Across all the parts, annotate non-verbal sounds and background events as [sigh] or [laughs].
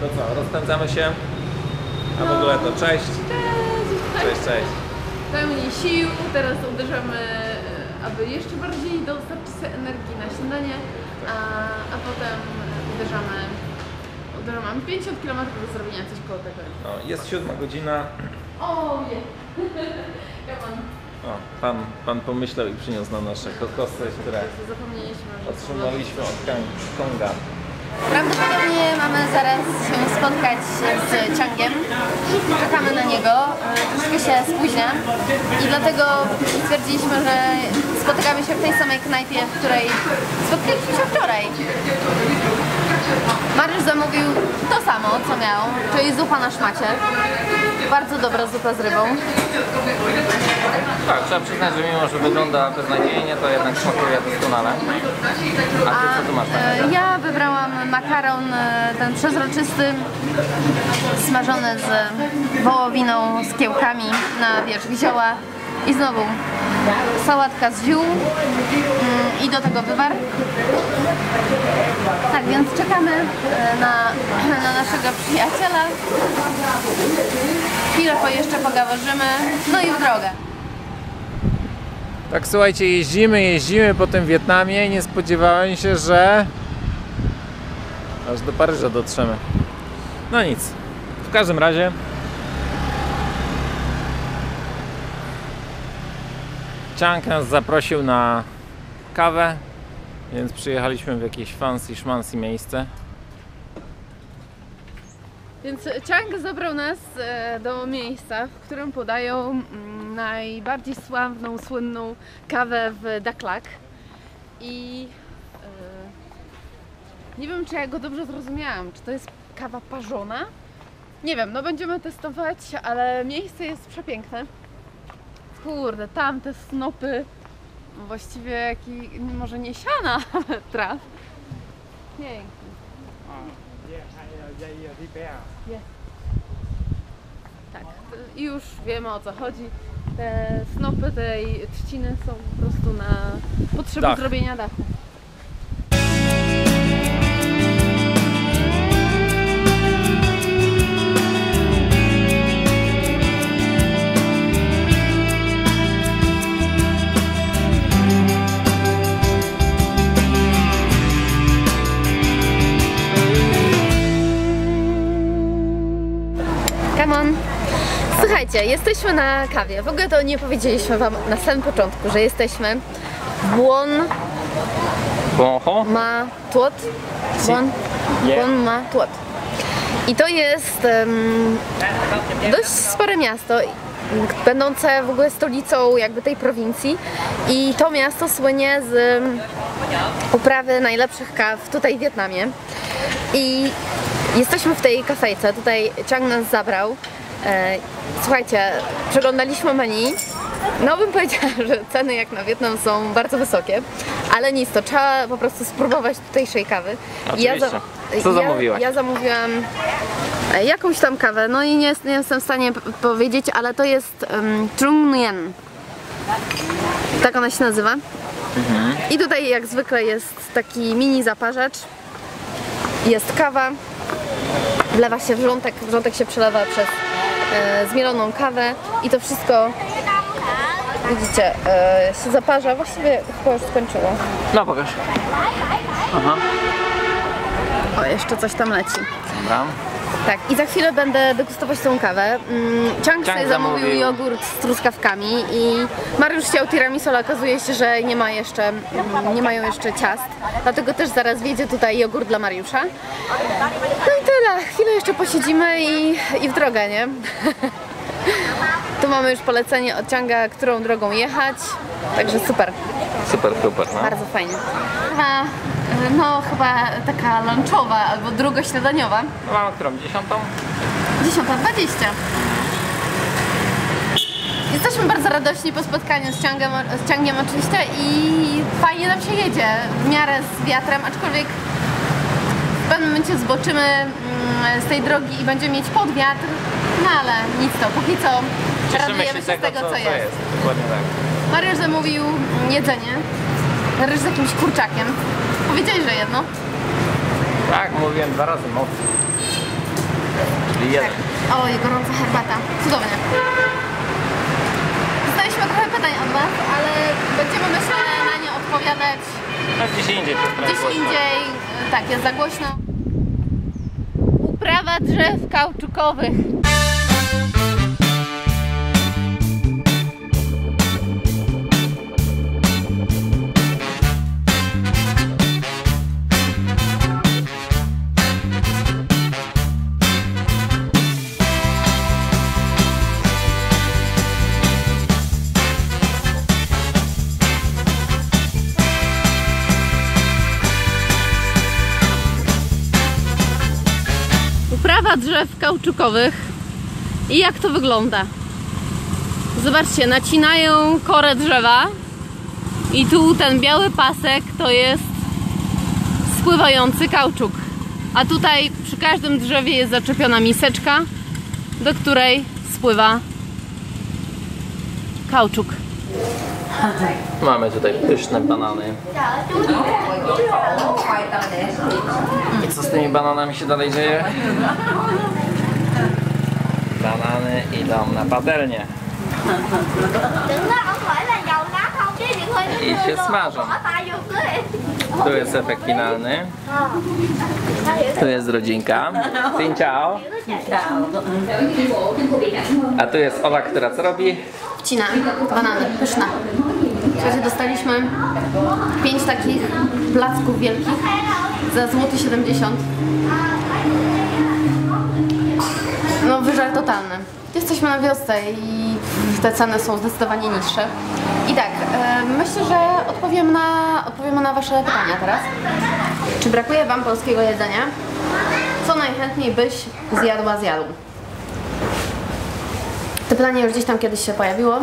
To co, rozpędzamy się? A w ogóle to cześć. Cześć, cześć. Pełni sił, teraz uderzamy, e, aby jeszcze bardziej dostarczyć sobie energii na śniadanie, a, a potem uderzamy, uderzamy, mamy 50 km do zrobienia, coś koło tego. No, jest siódma godzina. O nie! [laughs] Ja mam, O, pan, pan pomyślał i przyniósł nam nasze kokosy, które zapomnieliśmy, że otrzymaliśmy od Kang- Konga. Prawdopodobnie mamy zaraz się spotkać z Ciangiem. Czekamy na niego. E, Troszkę się spóźnia i dlatego stwierdziliśmy, że spotykamy się w tej samej knajpie, w której spotkaliśmy się wczoraj. Mariusz zamówił to samo, co miał, czyli zupa na szmacie. Bardzo dobra zupa z rybą. Tak, trzeba przyznać, że mimo, że wygląda beznadziejnie, to jednak smakuje doskonale. A ty co tu masz E? Ja wybrałam makaron e, ten przezroczysty, smażony z wołowiną, z kiełkami na wierzch zioła i znowu sałatka z ziół mm, i do tego wywar. Tak więc czekamy e, na, na naszego przyjaciela. Chwilę po jeszcze pogaworzymy, no i w drogę. Tak słuchajcie, jeździmy, jeździmy po tym Wietnamie nie spodziewałem się, że aż do Paryża dotrzemy. No nic. W każdym razie Chang nas zaprosił na kawę, więc przyjechaliśmy w jakieś fancy szmancy miejsce. Więc Chang zabrał nas e, do miejsca, w którym podają mm, najbardziej sławną, słynną kawę w Daklak. I e, nie wiem, czy ja go dobrze zrozumiałam. Czy to jest kawa parzona? Nie wiem, no będziemy testować, ale miejsce jest przepiękne. Kurde, tam te snopy, no właściwie jaki, może nie siana, [laughs] ale traw. Pięknie. Tak, i już wiemy o co chodzi. Te snopy tej trzciny są po prostu na potrzeby Dach. zrobienia dachu. Słuchajcie, jesteśmy na kawie. W ogóle to nie powiedzieliśmy Wam na samym początku, że jesteśmy w Buon Bonho? Ma Tuot. Buon, Yeah. Buon Ma Tuot. I to jest em, dość spore miasto, będące w ogóle stolicą jakby tej prowincji. I to miasto słynie z em, uprawy najlepszych kaw tutaj w Wietnamie. I jesteśmy w tej kafejce, tutaj Chang nas zabrał. E, Słuchajcie, przeglądaliśmy menu. No bym powiedziała, [laughs] że ceny jak na Wietnam są bardzo wysokie, ale nic, to trzeba po prostu spróbować tutejszej kawy. Oczywiście. Co ja, zamówiłaś? Ja zamówiłam e, jakąś tam kawę, no i nie, nie jestem w stanie powiedzieć, ale to jest um, Trung Nguyen. Tak ona się nazywa. I tutaj jak zwykle jest taki mini zaparzacz. Jest kawa. Wlewa się wrzątek, wrzątek się przelewa przez zmieloną kawę i to wszystko widzicie, e, się zaparza. Właściwie chyba już skończyło. No pokaż. Aha, O, jeszcze coś tam leci. dobra. Tak, i za chwilę będę degustować tą kawę. Mm, Chang sobie zamówił jogurt z truskawkami i Mariusz chciał tiramisu, ale okazuje się, że nie ma jeszcze, mm, nie mają jeszcze ciast. Dlatego też zaraz wjedzie tutaj jogurt dla Mariusza. No i tyle, chwilę jeszcze posiedzimy i, i w drogę, nie? [laughs] tu mamy już polecenie od Changa, którą drogą jechać. Także super, Super, super, no. bardzo fajnie. Chyba, no chyba taka lunchowa albo drugośniadaniowa. No mamy którą? Dziesiątą? 10.20. Jesteśmy bardzo radośni po spotkaniu z Ciągiem, z Ciągiem oczywiście i fajnie nam się jedzie w miarę z wiatrem, aczkolwiek w pewnym momencie zboczymy mm, z tej drogi i będziemy mieć podwiatr, no ale nic to, póki co Cieszymy radujemy się z tego, z tego, co, co co jest. jest. Dokładnie tak. Mariusz zamówił jedzenie, ryż z jakimś kurczakiem. Powiedziałeś, że jedno. Tak, mówiłem dwa razy moc. czyli jeden. Oj, gorąca herbata. Cudownie. Dostaliśmy trochę pytań od Was, ale będziemy myślę na nie odpowiadać No gdzieś indziej gdzieś głośno. indziej. Tak, jest za głośno. Uprawa drzew kauczukowych. Drzew kauczukowych. I jak to wygląda? Zobaczcie, nacinają korę drzewa i tu ten biały pasek to jest spływający kauczuk. A tutaj przy każdym drzewie jest zaczepiona miseczka, do której spływa kauczuk. Mamy tutaj pyszne banany. I co z tymi bananami się dalej dzieje? Banany idą na patelnię. I się smażą. Tu jest efekt finalny. Tu jest rodzinka. Xin ciao. A tu jest Ola, która co robi? Wcina, banany, pyszne. Słuchajcie, dostaliśmy pięć takich placków wielkich za złoty 70. No wyżal totalny. Jesteśmy na wiosce i te ceny są zdecydowanie niższe. I tak, e, myślę, że odpowiem na, odpowiemy na Wasze pytania teraz. Czy brakuje Wam polskiego jedzenia? Co najchętniej byś zjadła, zjadł? To pytanie już gdzieś tam kiedyś się pojawiło.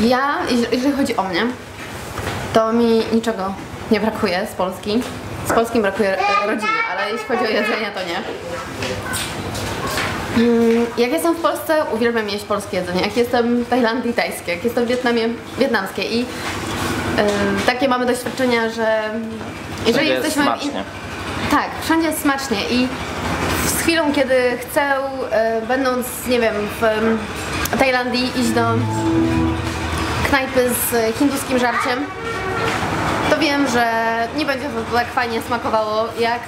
Ja, jeż- jeżeli chodzi o mnie, to mi niczego nie brakuje z Polski. Z Polskim brakuje rodziny, ale jeśli chodzi o jedzenie, to nie. Mm, Jak jestem w Polsce, uwielbiam jeść polskie jedzenie. Jak jestem w Tajlandii, tajskie. Jak jestem w Wietnamie, wietnamskie. I e, takie mamy doświadczenia, że jeżeli Wszędzie jest jesteśmy in- smacznie. tak, wszędzie jest smacznie i z chwilą, kiedy chcę, e, będąc, nie wiem, w Tajlandii, iść do knajpy z hinduskim żarciem, to wiem, że nie będzie to tak fajnie smakowało jak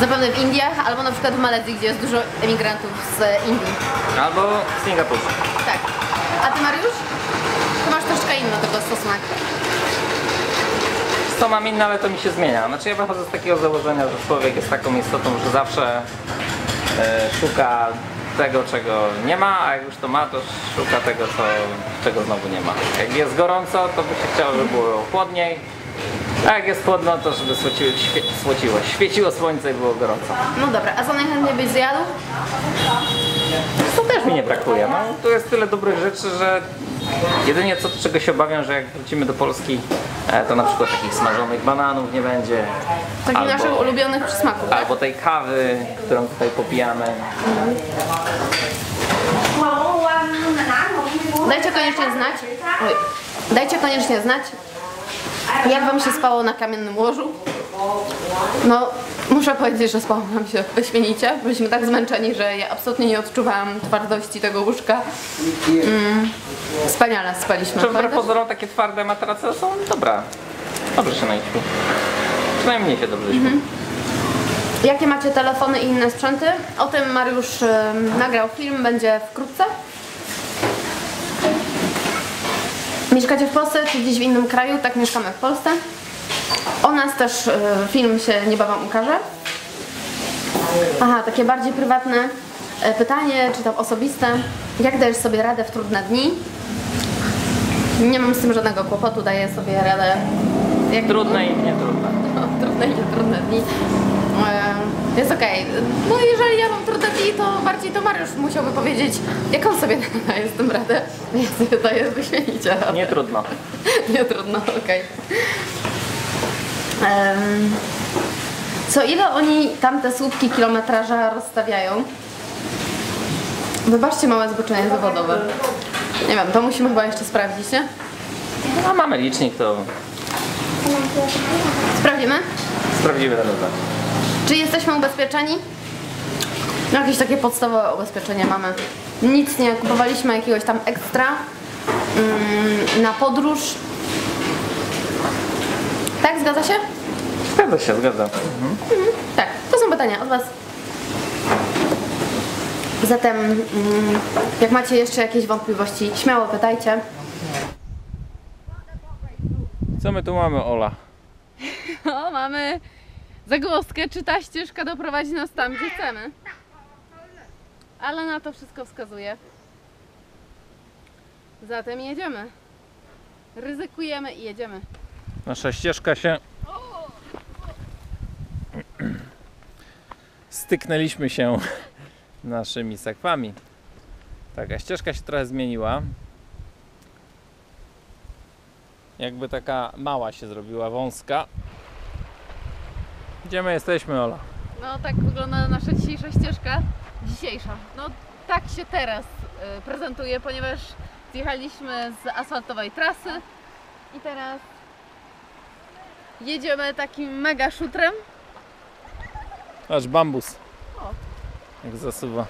zapewne w Indiach albo na przykład w Malezji, gdzie jest dużo emigrantów z Indii. Albo Singapur. Tak. A ty Mariusz? Ty masz troszkę inny tego stosunek. Co mam inne, ale to mi się zmienia. Znaczy ja wychodzę z takiego założenia, że człowiek jest taką istotą, że zawsze e, szuka tego, czego nie ma, a jak już to ma, to szuka tego, co, czego znowu nie ma. Jak jest gorąco, to by się chciało, żeby było chłodniej, a jak jest chłodno, to żeby słociło, świe, słociło, świeciło słońce i było gorąco. No dobra, a co najchętniej byś zjadł? To też mi nie brakuje. No, tu jest tyle dobrych rzeczy, że jedynie co czego się obawiam, że jak wrócimy do Polski, e, to na przykład takich smażonych bananów nie będzie. Takich albo- naszych ulubionych przysmaków, tak? Albo tej kawy, którą tutaj popijamy. Dajcie koniecznie znać. Oj. Dajcie koniecznie znać, jak wam się spało na kamiennym łożu. No, muszę powiedzieć, że spało nam się wyśmienicie. Byliśmy tak zmęczeni, że ja absolutnie nie odczuwałam twardości tego łóżka. Mm, wspaniale spaliśmy. Czy wbrew pozorom takie twarde materace są dobra. Dobrze się naśpi. Przynajmniej się dobrze śpi. Jakie macie telefony i inne sprzęty? O tym Mariusz nagrał film, będzie wkrótce. Mieszkacie w Polsce czy gdzieś w innym kraju? Tak, mieszkamy w Polsce. O nas też e, film się niebawem ukaże. Aha, takie bardziej prywatne e, pytanie, czy tam osobiste. Jak dajesz sobie radę w trudne dni? Nie mam z tym żadnego kłopotu, daję sobie radę. Jak Trudne i nietrudne. [laughs] no, trudne i nietrudne dni. E, Jest okej. No jeżeli ja mam trudne dni, to bardziej to Mariusz musiałby powiedzieć, jak on sobie [laughs] daje z tym radę. Ja sobie daję wyśmienicie. Nie trudno. [laughs] Nie trudno, okej. Em, Co ile oni tamte słupki kilometraża rozstawiają? Wybaczcie małe zboczenie zawodowe. Nie wiem, to musimy chyba jeszcze sprawdzić, nie? No mamy licznik, to Sprawdzimy? sprawdzimy ten rezultat. Czy jesteśmy ubezpieczeni? No jakieś takie podstawowe ubezpieczenie mamy. Nic nie kupowaliśmy jakiegoś tam ekstra mm, na podróż. Zgadza się? Zgadza się, zgadza. Tak, to są pytania od Was. Zatem, mm, jak macie jeszcze jakieś wątpliwości, śmiało pytajcie. Co my tu mamy, Ola? [laughs] O, mamy zagłoskę, czy ta ścieżka doprowadzi nas tam, gdzie chcemy. Ale na to wszystko wskazuje. Zatem jedziemy. Ryzykujemy i jedziemy. Nasza ścieżka się. Styknęliśmy się [laughs] naszymi sakwami. Tak, a ścieżka się trochę zmieniła. Jakby taka mała się zrobiła, wąska. Gdzie my jesteśmy, Ola? No tak wygląda nasza dzisiejsza ścieżka. Dzisiejsza. No tak się teraz y, prezentuje, ponieważ zjechaliśmy z asfaltowej trasy i teraz jedziemy takim mega szutrem. Aż bambus. O. Jak zasuwa.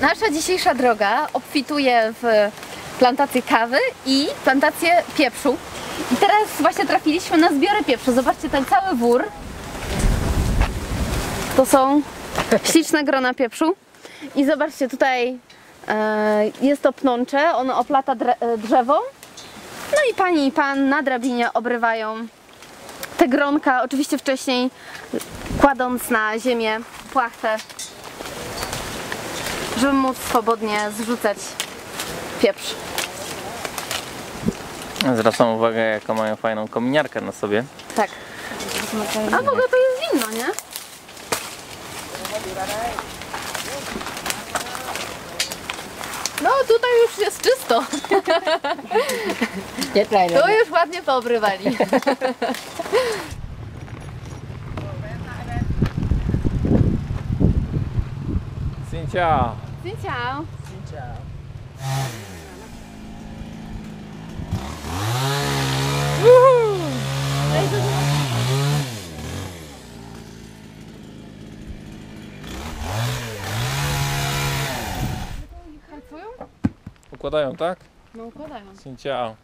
Nasza dzisiejsza droga obfituje w plantację kawy i plantację pieprzu. I teraz właśnie trafiliśmy na zbiory pieprzu. Zobaczcie ten cały wór. To są śliczne grona pieprzu. I zobaczcie tutaj e, jest to pnącze, ono oplata e, drzewo. No i pani i pan na drabinie obrywają te gronka, oczywiście wcześniej kładąc na ziemię płachtę żeby móc swobodnie zrzucać pieprz. Zwracam uwagę, jaką mają fajną kominiarkę na sobie. Tak. A w ogóle to jest winno, nie? No tutaj już jest czysto. Tu już ładnie poobrywali. [laughs] Cięcia! Xin chào. Pracują? Układają, tak? No układają. Cięcia.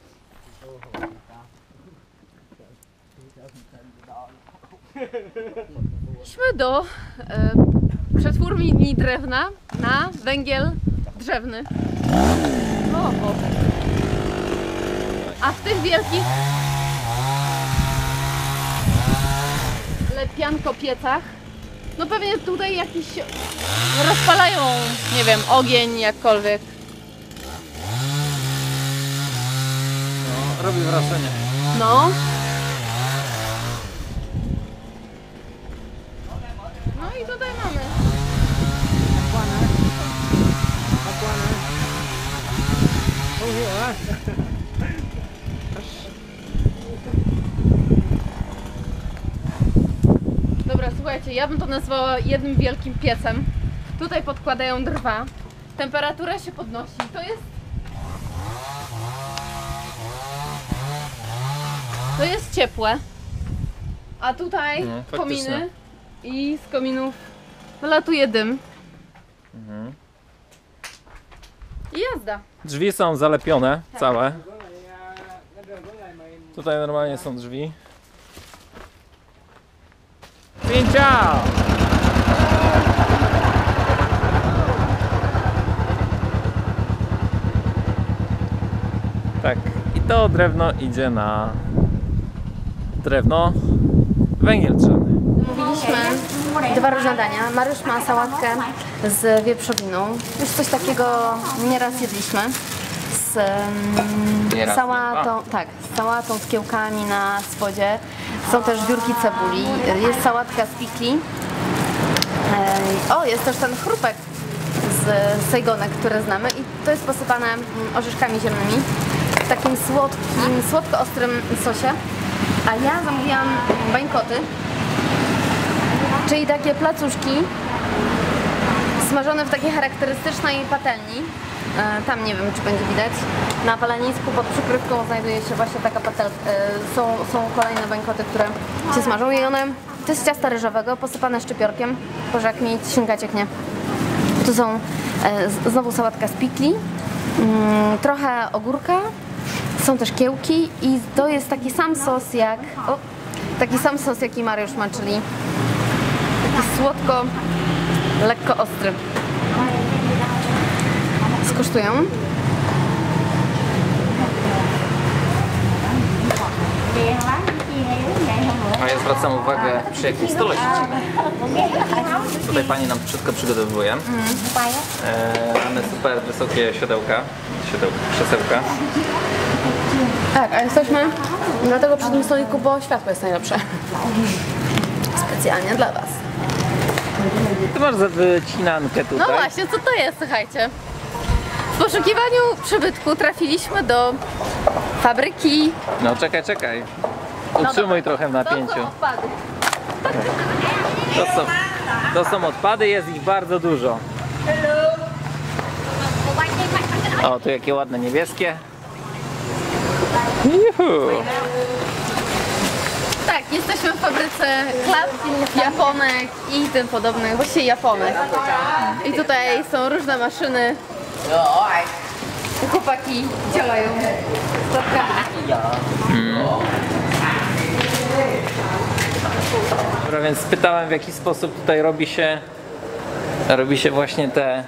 Idźmy do e, przetwórni drewna na węgiel drzewny. O, o. A w tych wielkich lepianko piecach, no pewnie tutaj jakiś rozpalają, nie wiem, ogień jakkolwiek. No, robi wrażenie. No. No i tutaj mamy. Dobra, słuchajcie, ja bym to nazwała jednym wielkim piecem. Tutaj podkładają drwa. Temperatura się podnosi. To jest. To jest ciepłe. A tutaj No, faktycznie. kominy i z kominów wylatuje dym. Mhm. I jazda. Drzwi są zalepione całe. Tutaj normalnie są drzwi. Pięcia! Tak, i to drewno idzie na drewno, węgiel drzewny. Mówiliśmy dwa różne dania. Mariusz ma sałatkę z wieprzowiną. Już coś takiego nieraz jedliśmy. Z um, sałatą, tak, z sałatą z kiełkami na spodzie. Są też wiórki cebuli. Jest sałatka z pikli. O, jest też ten chrupek z sejgonek, które znamy i to jest posypane mm, orzeszkami zielonymi w takim słodkim, słodko-ostrym sosie. A ja zamówiłam bańkoty, czyli takie placuszki smażone w takiej charakterystycznej patelni. E, Tam nie wiem, czy będzie widać. Na palenisku pod przykrywką znajduje się właśnie taka patelka. E, Są, są kolejne bańkoty, które się smażą i one, to jest ciasta ryżowego posypane szczypiorkiem. Boże, jak mi ślinka cieknie. Tu są e, znowu sałatka z pikli, mm, trochę ogórka, są też kiełki i to jest taki sam sos jak, o, taki sam sos jaki Mariusz ma, czyli taki słodko, lekko ostry. Được. A ja zwracam uwagę przy jakim stole siedzimy. Tutaj pani nam wszystko przygotowuje. E, mamy super wysokie siodełka, siodełka, krzesełka. Tak, a jesteśmy dlatego przy tym stoliku, bo światło jest najlepsze. Specjalnie dla Was. Ty masz za wycinankę No tutaj. właśnie, co to jest, słuchajcie? W poszukiwaniu przybytku trafiliśmy do fabryki. No czekaj, czekaj. Utrzymuj trochę w To napięciu. są odpady. To są, to są odpady, jest ich bardzo dużo. O, tu jakie ładne niebieskie. Juhu. Tak, jesteśmy w fabryce klap, japonek i tym podobnych, właściwie japonek. I tutaj są różne maszyny. Chłopaki działają z. Dobra, więc spytałem w jaki sposób tutaj robi się robi się właśnie te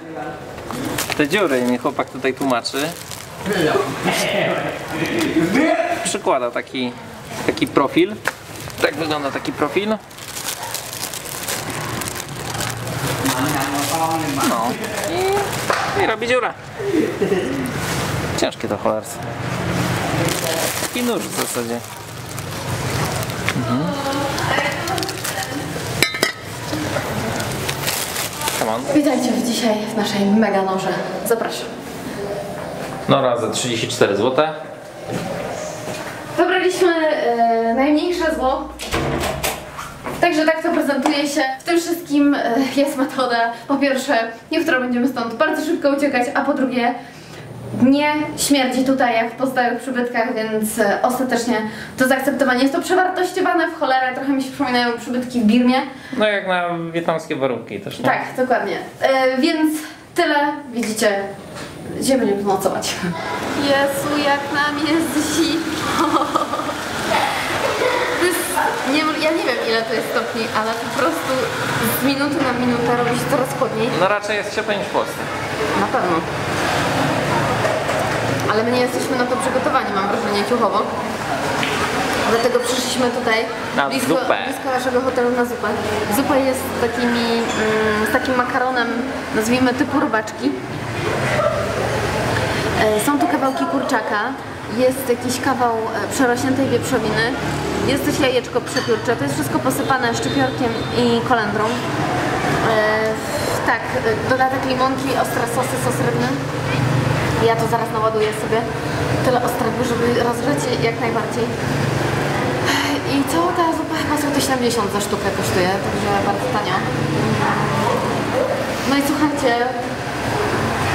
te dziury i mi chłopak tutaj tłumaczy. Przykłada taki taki profil. Tak wygląda taki profil. No i, i robi dziurę. Ciężkie to cholerstwo. Taki nóż w zasadzie. Come on. Witajcie dzisiaj w naszej mega noże. Zapraszam. Nora za 34 zł. Wybraliśmy e, Także tak to prezentuje się. W tym wszystkim e, jest metoda. Po pierwsze, jutro będziemy stąd bardzo szybko uciekać, a po drugie, nie śmierdzi tutaj jak w pozostałych przybytkach, więc e, ostatecznie to zaakceptowanie jest to przewartościowane w cholerę. Trochę mi się przypominają przybytki w Birmie. No jak na wietnamskie warunki też, nie? Tak, dokładnie. E, więc tyle. Widzicie, gdzie będziemy nocować. Jezu, jak nam jest zimno. Nie, ja nie wiem ile to jest stopni, ale po prostu z minuty na minutę robi się coraz chłodniej. No raczej jest cieplej niż w Polsce. Na pewno. Ale my nie jesteśmy na to przygotowani, mam wrażenie, ciuchowo. Dlatego przyszliśmy tutaj Na blisko, zupę. blisko naszego hotelu na zupę. Zupa jest takimi, mm, z takim makaronem, nazwijmy typu robaczki. E, Są tu kawałki kurczaka, jest jakiś kawał e, przerośniętej wieprzowiny, jest też jajeczko przepiórcze, to jest wszystko posypane szczypiorkiem i kolendrą. E, tak, dodatek limonki, ostre sosy, sos rybny. Ja to zaraz naładuję sobie tyle ostrego, żeby rozgrzeć jak najbardziej. I cała ta zupa chyba złoty 70 za sztukę kosztuje, także bardzo tanio. No i słuchajcie,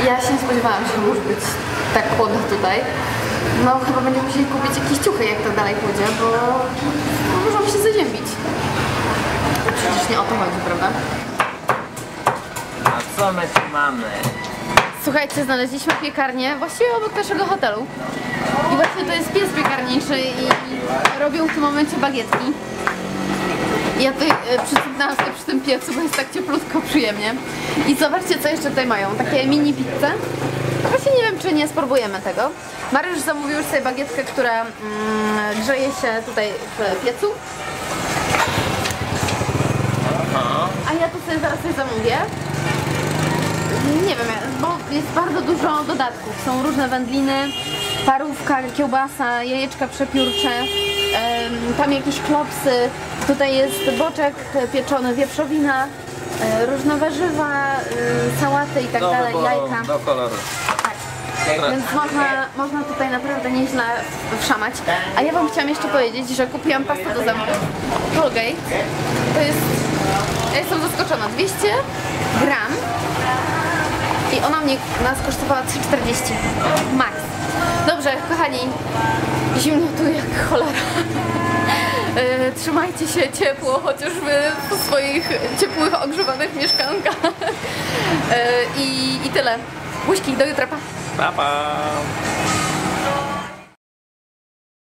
ja się spodziewałam, że może być tak chłodno tutaj. No chyba będziemy musieli kupić jakieś ciuchy, jak to dalej pójdzie, bo no, możemy się zaziębić. Przecież nie o to chodzi, prawda? A co my tu mamy? Słuchajcie, znaleźliśmy piekarnię właściwie obok naszego hotelu. I właśnie to jest pies piekarniczy i robią w tym momencie bagietki. Ja tutaj e, przycupnęłam sobie przy tym piecu, bo jest tak cieplutko, przyjemnie. I zobaczcie, co jeszcze tutaj mają. Takie mini pizze. Właśnie nie wiem, czy nie spróbujemy tego. Mariusz zamówił już sobie bagietkę, która mm, grzeje się tutaj w piecu. A ja tu sobie zaraz coś zamówię. Nie wiem, bo jest bardzo dużo dodatków. Są różne wędliny, parówka, kiełbasa, jajeczka przepiórcze, tam jakieś klopsy, tutaj jest boczek pieczony, wieprzowina, e, różne warzywa, e, sałaty i tak dalej, jajka. do koloru. Więc można, można tutaj naprawdę nieźle wszamać. A ja Wam chciałam jeszcze powiedzieć, że kupiłam pastę do zębów Colgate. To jest, ja jestem zaskoczona, 200 gram i ona mnie nas kosztowała 3,40 max. Dobrze, kochani, zimno tu jak cholera. E, Trzymajcie się ciepło, chociażby w swoich ciepłych, ogrzewanych mieszkankach. E, I, I tyle. Buźki, do jutra, pa! Pa, pa.